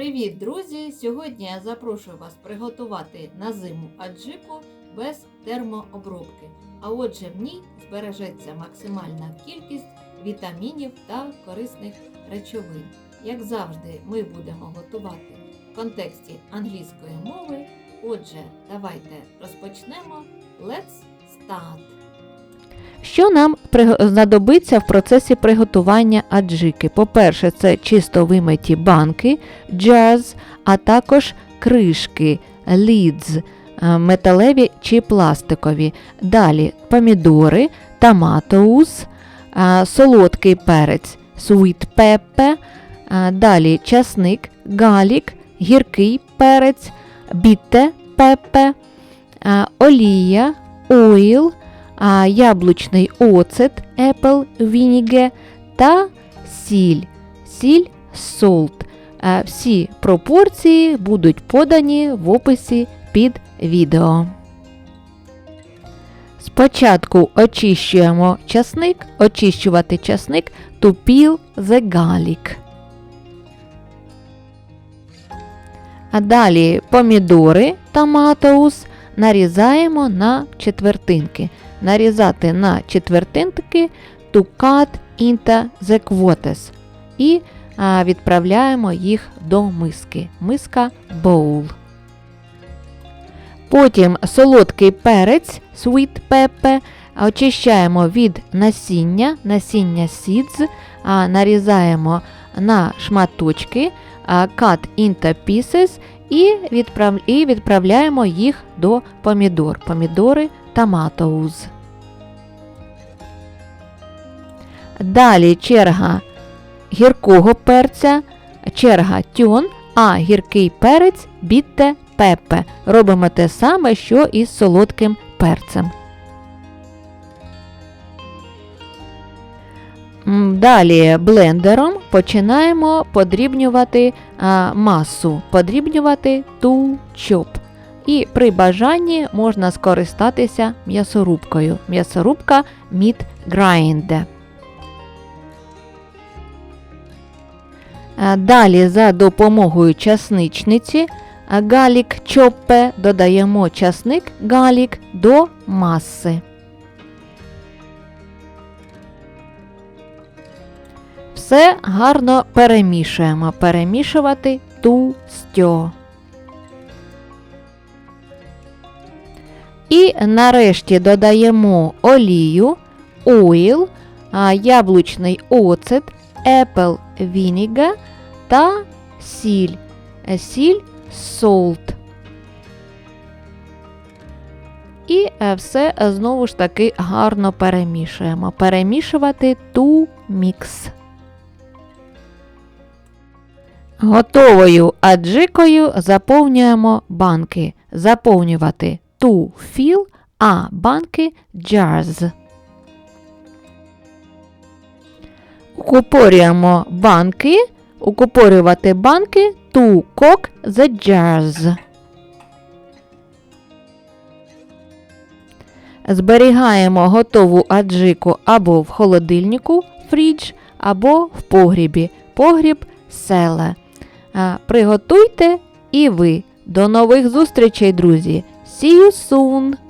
Привіт, друзі! Сьогодні я запрошую вас приготувати на зиму аджику без термообробки. А отже, в ній збережеться максимальна кількість вітамінів та корисних речовин. Як завжди, ми будемо готувати в контексті англійської мови. Отже, давайте розпочнемо. Let's start! Що нам знадобиться в процесі приготування аджики? По-перше, це чисто вимиті банки, jars, а також кришки, lids, е, металеві чи пластикові. Далі помідори, томатоус, е, солодкий перець, sweet pepper, е, далі часник, галік, гіркий перець, біте пепе, олія, ойл, яблучний оцет apple vinegar та сіль. Сіль. А, Всі пропорції будуть подані в описі під відео. Спочатку очищуємо часник, очищувати часник to peel the garlic. А далі помідори томатоус нарізаємо на четвертинки нарізати на четвертинки to cut into the quarters. І відправляємо їх до миски. Миска bowl. Потім солодкий перець sweet pepper очищаємо від насіння, насіння seeds, нарізаємо на шматочки, cut into pieces і відправляємо їх до помідор. Помідори томатоуз. Далі черга гіркого перця, черга тюн, а гіркий перець бітте пепе. Робимо те саме, що і з солодким перцем. Далі блендером починаємо подрібнювати масу, подрібнювати ту чоп. І при бажанні можна скористатися м'ясорубкою. М'ясорубка Meat Grinder. Е, Далі за допомогою часничниці е, галік чоппе додаємо часник галік до маси. Все гарно перемішуємо. Перемішувати ту стьо. І нарешті додаємо олію, ойл, яблучний оцет, apple vinegar та сіль. Е, Сіль salt. І е, все знову ж таки гарно перемішуємо. Перемішувати ту мікс. Готовою аджикою заповнюємо банки. Заповнювати to fill, а банки jars. Укупорюємо банки, укупорювати банки to cook the jars. Зберігаємо готову аджику або в холодильнику фрідж, або в погрібі. Погріб селе. Приготуйте і ви. До нових зустрічей, друзі! See you soon!